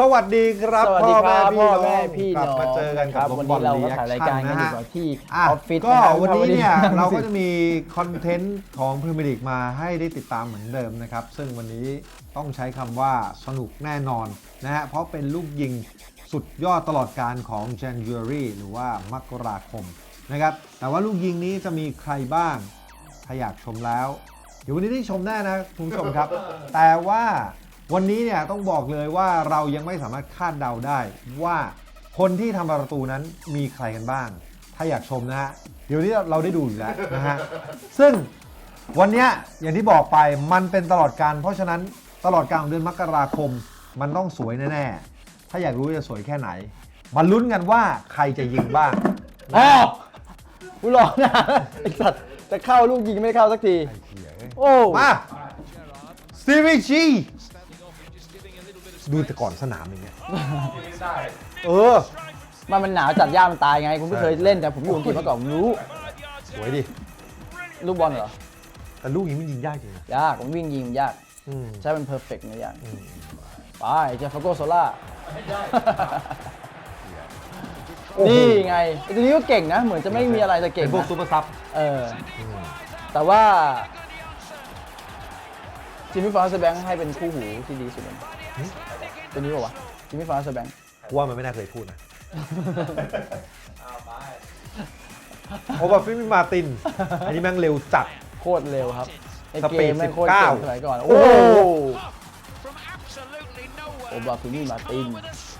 สวัสดีครับสวัสดีครับพ่พ่ออแม่แม่พี่พี่น้องกลับน้องมาเจอกันคกับรับผมวันบอนี้ลเรารีก็แอคถ่ายรายชั่การนกันนะอยู่ฮะกับที่ออะอฟฟิศก็ะครับวันนี้เนี่ยครับเราก็จะมีคอนเทนต์ของพรีเมียร์ลีกมาให้ได้ติดตามเหมือนเดิมนะครับ ซึ่งวันนี้ต้องใช้คำว่าสนุกแน่นอนนะฮะเพราะเป็นลูกยิงสุดยอดตลอดการของ January หรือว่ามกราคมนะครับแต่ว่าลูกยิงนี้จะมีใครบ้าง ถ้าอยากชมแล้ว เดี๋ยววันนี้ได้ชมแน่นะคุณผู้ชมครับ แต่ว่า วันนี้เนี่ยต้องบอกเลยว่าเรายังไม่สามารถคาดเดาได้ว่าคนที่ทำประตูนั้นมีใครกันบ้าง ถ้าอยากชมนะฮะเดี๋ยวนี้เราได้ดูอยู่แล้วนะฮะซึ่งวันเนี้ยอย่างที่บอกไปมันเป็นตลอดการ เพราะฉะนั้นตลอดการของเดือนมกราคม มันต้องสวยแน่ๆ ถ้าอยากรู้จะสวยแค่ไหน มาลุ้นกันว่าใครจะยิงบ้างอ๋อกูรอนะไอ้สัตว์จะเข้าลูกยิงไม่เข้าสักทีไอ้เหี้ยเอ้ยโอ้มาสตีวิชี ดูแต่ก่อนสนามอย่างเงี้ยเออมันมันหนาวจัดย่ามันตายไง คุณไม่ใช่เคยเล่นแต่ผมอยู่อังกฤษมาก่อนผมรู้สวยดิลูกบอลเหรอแต่ลูกนี้มันยิงยากจริงนะยากผมวิ่งยิงมันยากอืมใช้มันเพอร์เฟกต์นะยากอืมไปเจฟฟาโกโซล่าโอ้โหนี่ไงไอ้ตัวนี้ก็เก่งนะ เหมือนจะไม่มีอะไรจะเก่งเป็นพวกนะ ซูเปอร์ซับ เอออืมแต่ว่าจิมมี่ฟาร์สแบงค์ให้เป็นคู่หูที่ดีสุดเลย ตัวนี้ป่าวะจิมมี่ฟาร์สแบงค์กูว่ามันไม่น่าเคยพูดนะโอบาฟิมิมาติน อันนี้แม่งเร็วจัด โคตรเร็วครับในสเกปีดมแม่งโคตร19เก่งสมัยก่อน โอ้โอ้โหโหโอบาฟินี่มาร์ติน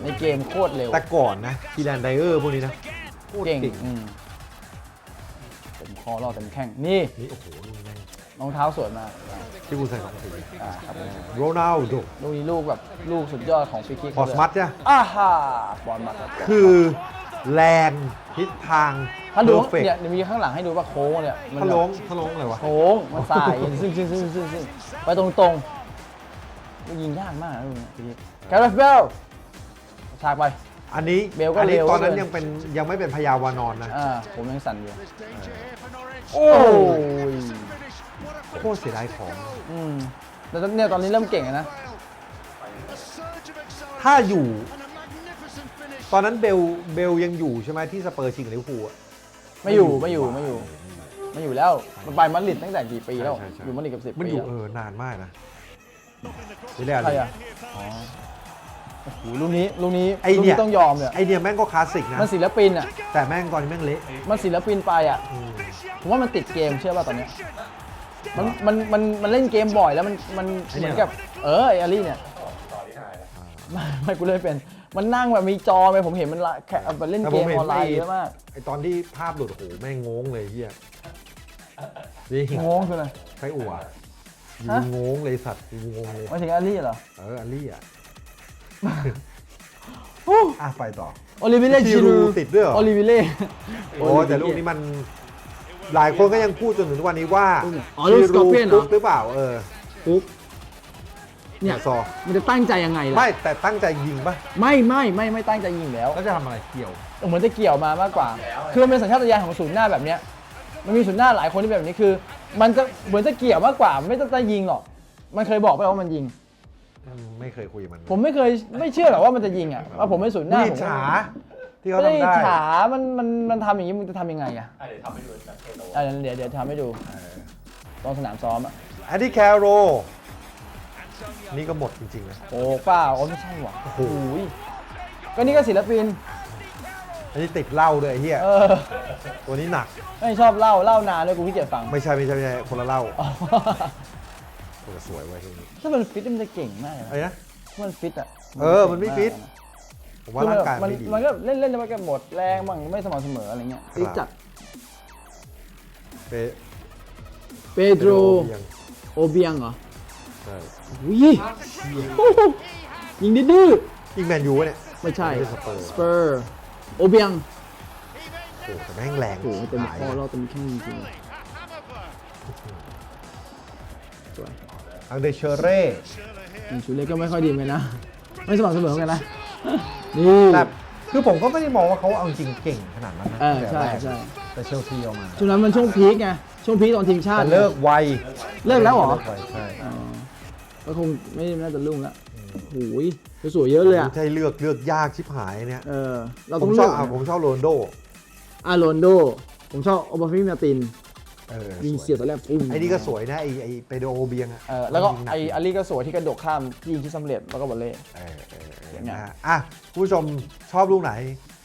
ในเกมโคตรเร็ว แต่ก่อนนะทีแลนไดเออร์พวกนี้นะโคตรเก่งเก่งอืมผมคอรอดเต็มแข้ง นี่ นี่โอ้โหนี่แม่งรองเท้าสวยมาก ที่กูใส่สองสีอ่าครับโรนัลโดลูกนี้ลูกแบบลูกสุดยอดของฟรีคิกพอสมัตเนี่ยอ่าฮ่าบอลมาครับคือแรงทิศทางถ้าดู perfect เนี่ยเดี๋ยวมีข้างหลังให้ดูว่าโค้งเนี่ยมัทะแบบลงทะลงอะไรวะโค้งมันสายซึ่งซึ่งซึ่งซึ่งซึ่งไปตรงตรงๆมันยิงยากมากนะลูกนี้แกเรฟเบลฉากไปอันนี้เบลก็อันี้เร็วตอนนั้นด้วยยังเป็นยังไม่เป็นพยาวานอนนะอ่าผมยังสั่นอยู่โอ้โอ้ยโค ตรเสียดายของ อืมแต่ตอนเนี่ยตอนนี้เริ่มเก่งแล้วนะ ถ้าอยู่ ตอนนั้นเบลเบลยังอยู่ใช่ไหมที่สเปอร์ชิงกับลิเวอร์พูลอะ ไม่อยู่ไม่อยู่ไม่อยู่ไม่อยู่แล้ว มันไปมาดริดตั้งแต่กี่ปีแล้ว ใช่ใช่อยู่มาดริดกับสิบมันปีอยู่แล้วเออนานมากนะนี่แหละ ใครอะอ๋อโอ้โหลูกนี้ลูกนี้ไอลูกเนี่ย นี้ต้องยอมเนี่ยไอเนี่ยแม่งก็คลาสสิกนะ มันศิลปินอะแต่แม่งตอนนี้แม่งเละมันศิลปินไปอะอืมผมว่ามันติดเกมเชื่อป่ะตอนเนี้ย มันมันมันมันเล่นเกมบ่อยแล้วมันมันเหมือนกับ เออไออารี่เนี่ยไม่ไม่กูเล่นไม่เป็น มันนั่งแบบมีจอไปผมเห็นมันละแค่มันเล่นแต่เกผมมเห็นออนไลน์ไอ้เยอะมากไอตอนที่ภาพหลุดโอ้โหแม่งงงเลยเฮียนี่งงคืออะไรใครอั่วยืฮะนงงเลยสัตว์ยืนงงเลยหมายถึงอารี่เหรอเอออัลลี่อะโอ้อะไปต่อโอลิวิเล่จิจิรูรูติดด้วยเหรอโอลิวิเล่โอ้แต่ลูกนี้มัน หลายคนก็ยังพูดจนถึงทุกวันนี้ว่าอ๋อลูกสกอร์เปียนเหรอฟุกหรือเปล่าเออฟุกเนี่ยซอมันจะตั้งใจยังไงล่ะไม่แต่ตั้งใจยิงป่ะไม่ไม่ไม่ไม่ตั้งใจยิงแล้วแล้วจะทำอะไรเกี่ยวเหมือนจะเกี่ยวมามากกว่า คือมันเป็นสัญชาตญาณของศูนย์หน้าแบบเนี้ยมันมีศูนย์หน้าหลายคนที่เป็นแบบนี้คือ มันจะเหมือนจะเกี่ยวมากกว่า ไม่ต้องจะยิงหรอกมันเคยบอกไปว่ามันยิงอืมไม่เคยคุยกับมัน ผมไม่เคยไม่เชื่อหรอกว่ามันจะยิงอะว่าผมเป็นศูนย์หน้ามีผมฉา ที่เขาไม่ได้ทำได้ฉามันมันมันทำอย่างนี้มันจะทำยังไงอะเดี๋ยวทำให้ดูเดี๋ยวเดี๋ยวทำให้ดูตอนสนามซ้อมอะแอดดี้แคโรนี่ก็หมดจริงๆนะโอ้เปล่าโอ้ไม่ใช่หว่ะโอ้โหโอ้ยก็นี่ก็ศิลปิน อันนี้ติดเหล้าด้วยไอ้เฮียเออตัวนี้หนักไม่ชอบเล่าเล่านานด้วยกูขี้เกียจฟังไม่ใช่ไม่ใช่ไม่ใช่คนละเหล้าอ๋อตัวสวยไว้ยทีนี้ถ้ามันฟิตมันจะเก่งมากเลยนะไอ้นะถ้ามันฟิตอะเออมันไม่ฟิต ผมว่าร่างกายมัมันไม่ดี มันก็เล่นเล่นแล้วมันก็หมดแรงบ้างไม่สม่ำเสมออะไรเงี้ยครับฟิตจัดเปเปโดรเบียงโอเบียงเหรอใช่วิยิงดื้อยิงแมนยูวะเนี่ย ๆไม่ใช่ไม่ใช่สเปอร์ สเปอร์โอเบียงโอ้โหแต่แม่งแรงโอ้โหเต็มหายคอเราเต็มแข้งจริงสวยอังเดเชเร่นี่ชูเล็กก็ไม่ค่อยดีเหมือนกันนะ ไม่สม่ำเสมอเหมือนกันนะ นี่แต่คือผมก็ไม่ได้มองว่าเขาเอาจริงเก่งขนาดนั้นนะเออตั้งแต่ใช่แรกใช่แต่เชลซีเอามาช่วงนั้นมันช่วงพีคไงช่วงพีคตอนทีมชาติแต่เลิกไวเลิกแล้วเหรอไวใช่อ๋อก็คงไม่น่าจะรุ่งแล้วโอ้ยสวยๆเยอะเลยอะใช่เลือกเลือกยากชิบหายเนี่ยเออเราผต้อมงชเลืออบกอะผมชอบโรนลโดอาโรนโด ผมชอบโอบาฟิมาติน เออยิงสวเสียบตอนแรกปุ้มไอ้นี่ก็สวยนะไอ้ไอ้เปโดโอเบียงอะเออแล้วก็ยิงหนัไออาลีก็สวยที่กระโดดข้ามที่ยิงที่สำเร็จแล้วก็บอลเล่ เออเออเอออย่างเงี้ยนะฮะอะคุณผู้ชมชอบลูกไหน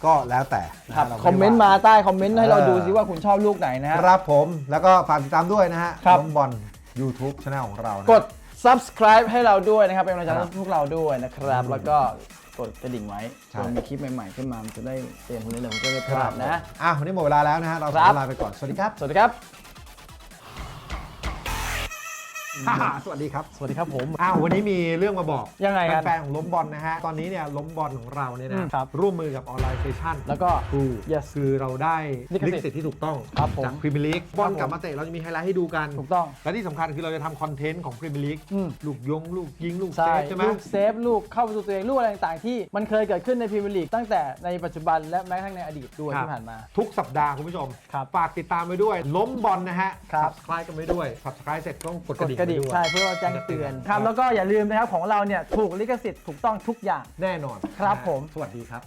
ก็แล้วแต่นะฮะครับเราไคอมเมนต์มาว่ใต้คอมเมนต์ให้เราเออดูซิว่าคุณชอบลูกไหนนะฮะ ครับผมแล้วก็ฝากติดตามด้วยนะฮะครับล้มบอล YouTube ช anel ของเรานะ กด subscribe ให้เราด้วยนะครับ เป็นกำลังใจครัให้บพวกเราด้วยนะครับอืมแล้วก็กดกระดิ่งไว้ใช่เวลามีคลิปใหม่ๆขึ้นมามันจะได้เตือนคุณได้เลยคุณจะได้ไม่พลาดนะ อะวันนี้หมดเวลาแล้วนะฮะเราขครัอบลาไปก่อน สวัสดีครับ สวัสดีครับ สวัสดีครับ สวัสดีครับผม อ้าววันนี้มีเรื่องมาบอกยังไงกันแฟนๆของล้มบอลนะฮะ ตอนนี้เนี่ยล้มบอลของเราเนี่ยอืนะมครับร่วมมือกับออนไลน์เซชันแล้วก็ครู Yes คือเราได้ลิขสิทธิ์ลิขสิทธิ์ที่ถูกต้องครับผมจากพรีเมียร์ลีกบอลผมกลับมาเตะเราจะมีไฮไลท์ให้ดูกัน ถูกต้อง และที่สำคัญคือเราจะทำคอนเทนต์ของพรีเมียร์ลีกอืม ลูกยงลูกยิงลูกเซใช่ฟใช่ไหม ลูกเซฟลูกเข้าประตูตัวเองลูกอะไรต่างๆที่มันเคยเกิดขึ้นในพรีเมียร์ลีกตั้งแต่ในปัจจุบันและแม้กระทั่งในอดีตด้วยครับที่ผ่านมา ทุกสัปดาห์คุณผู้ชม ครับฝากติดตามไปด้วย ล้มบอลนะฮะ ครับ subscribe กันไปด้วย subscribe เสร็จต้องกดกกระดดิ่งกระดิ่งไว้ด้วยใช่เพื่อว่าแจ้งเตือนครับแล้วก็อย่าลืมนะครับของเราเนี่ยถูกลิขสิทธิ์ถูกต้องทุกอย่างแน่นอนครับนะฮะผม สวัสดีครับ